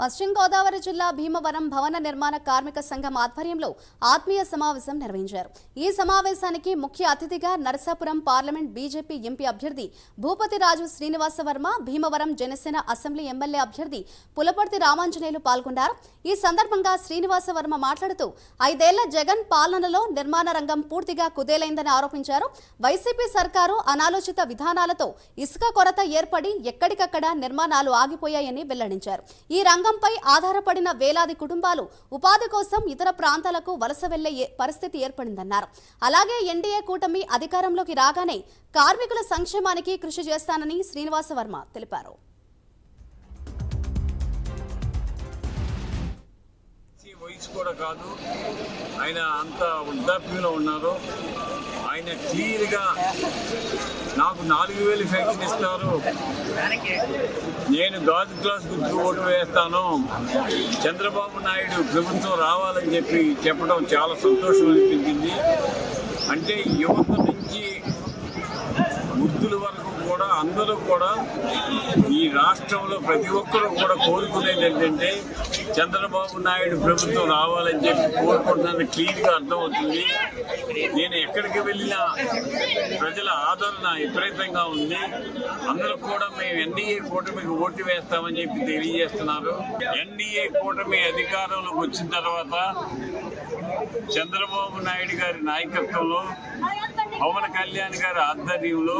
పశ్చిమ గోదావరి జిల్లా భీమవరం భవన నిర్మాణ కార్మిక సంఘం ఆధ్వర్యంలో ఆత్మీయ సమావేశం నిర్వహించారు. ఈ సమావేశానికి ముఖ్య అతిథిగా నరసాపురం పార్లమెంట్ బీజేపీ ఎంపీ అభ్యర్థి భూపతి రాజు శ్రీనివాస వర్మ భీమవరం జనసేన అసెంబ్లీ ఎమ్మెల్యే అభ్యర్థి పులపర్తి రామాంజనేయులు పాల్గొన్నారు. ఈ సందర్భంగా శ్రీనివాస వర్మ మాట్లాడుతూ ఐదేళ్ళ జగన్ పాలనలో నిర్మాణ రంగం పూర్తిగా కుదేలైందని ఆరోపించారు. వైసీపీ సర్కారు అనాలోచిత విధానాలతో ఇసుక కొరత ఏర్పడి ఎక్కడికక్కడ నిర్మాణాలు ఆగిపోయాయని వెల్లడించారు. ఈ రంగంపై ఆధారపడిన వేలాది కుటుంబాలు ఉపాధి కోసం ఇతర ప్రాంతాలకు వలస వెళ్ళే పరిస్థితి ఏర్పడిందన్నారు. అలాగే ఎన్డీఏ కూటమి అధికారంలోకి రాగానే కార్మికుల సంక్షేమానికి కృషి చేస్తానని శ్రీనివాస వర్మ తెలిపారు. వయసు కూడా కాదు. ఆయన అంత వృద్ధాప్యంలో ఉన్నారు. ఆయన క్లియర్గా నాకు నాలుగు వేలు పెన్షన్ ఇస్తారు. నేను గాజు క్లాస్ గుర్తు ఓటు వేస్తాను. చంద్రబాబు నాయుడు ప్రభుత్వం రావాలని చెప్పి చెప్పడం చాలా సంతోషం అనిపించింది. అంటే యువత నుంచి వృద్ధుల వరకు కూడా అందరూ కూడా ఈ రాష్ట్రంలో ప్రతి ఒక్కరూ కూడా కోరుకునేది ఏంటంటే చంద్రబాబు నాయుడు ప్రభుత్వం రావాలని చెప్పి కోరుకుంటున్నది క్లియర్గా అర్థమవుతుంది. నేను ఎక్కడికి వెళ్ళినా ప్రజల ఆదరణ విపరీతంగా ఉంది. అందరూ కూడా మేము ఎన్డీఏ కూటమికి ఓటు వేస్తామని చెప్పి తెలియజేస్తున్నారు. ఎన్డీఏ కూటమి అధికారంలోకి వచ్చిన తర్వాత చంద్రబాబు నాయుడు గారి నాయకత్వంలో పవన్ కళ్యాణ్ గారి ఆధ్వర్యంలో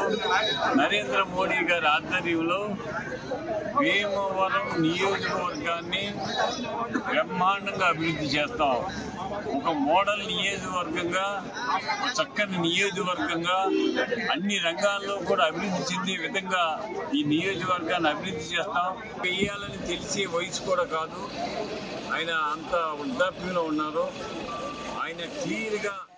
నరేంద్ర మోడీ గారి ఆధ్వర్యంలో భీమవరం నియోజకవర్గాన్ని బ్రహ్మాండంగా అభివృద్ధి చేస్తాం. ఒక మోడల్ నియోజకవర్గంగా ఒక చక్కని నియోజకవర్గంగా అన్ని రంగాల్లో కూడా అభివృద్ధి చెందే విధంగా ఈ నియోజకవర్గాన్ని అభివృద్ధి చేస్తాం. వేయాలని తెలిసే వయసు కూడా కాదు. ఆయన అంత వృద్ధాప్యంలో ఉన్నారు. ఆయన క్లియర్గా